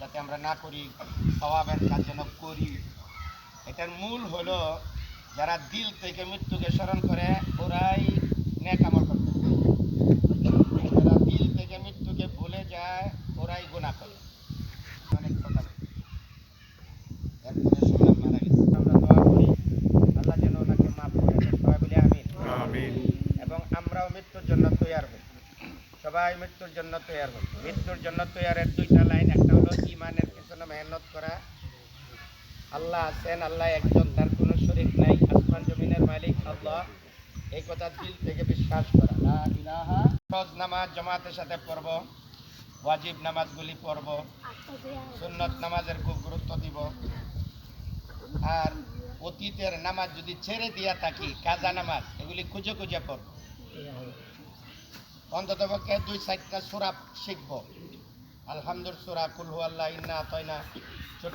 যাতে আমরা না করি স্বভাবের কাজ যেন করি। এটার মূল হলো যারা দিল থেকে মৃত্যুকে স্মরণ করে ওরাই নেক আমল করতে যারা দিল থেকে মৃত্যুকে ভুলে যায় ওরাই গুণা করে। অনেক কথা বলে। এরপরে শুনলাম মারা গেছে। আমরা দোয়া করি আল্লাহ যেন ওনাকে মাফ করে দেয়। সবাই বলি আমিন। এবং আমরাও মৃত্যুর জন্য তৈয়ার হই। সবাই মৃত্যুর জন্য তৈয়ার হই মৃত্যুর জন্য তৈয়ারের দুইটা লাইন, একটা হলো ইমানের পেছনে মেহনত করা। আল্লাহ আছেন, আল্লাহ একজন, তার কোনো শরীক নাই, আসমান জমিনের মালিক আল্লাহ। এই কথা দিল থেকে বিশ্বাস করা। ফরজ নামাজ জামাতের সাথে পড়ব, ওয়াজিব নামাজগুলি পড়ব, সুন্নত নামাজের খুব গুরুত্ব দিব। আর অতীতের নামাজ যদি ছেড়ে দিয়া থাকি, কাজা নামাজ, এগুলি খুঁজে খুঁজে পড়ব। অন্তত পক্ষে দুই চারটা সুরা শিখব। আলহামদুল সুরা কুলহু আল্লাহ ইন্না তয়না ছোট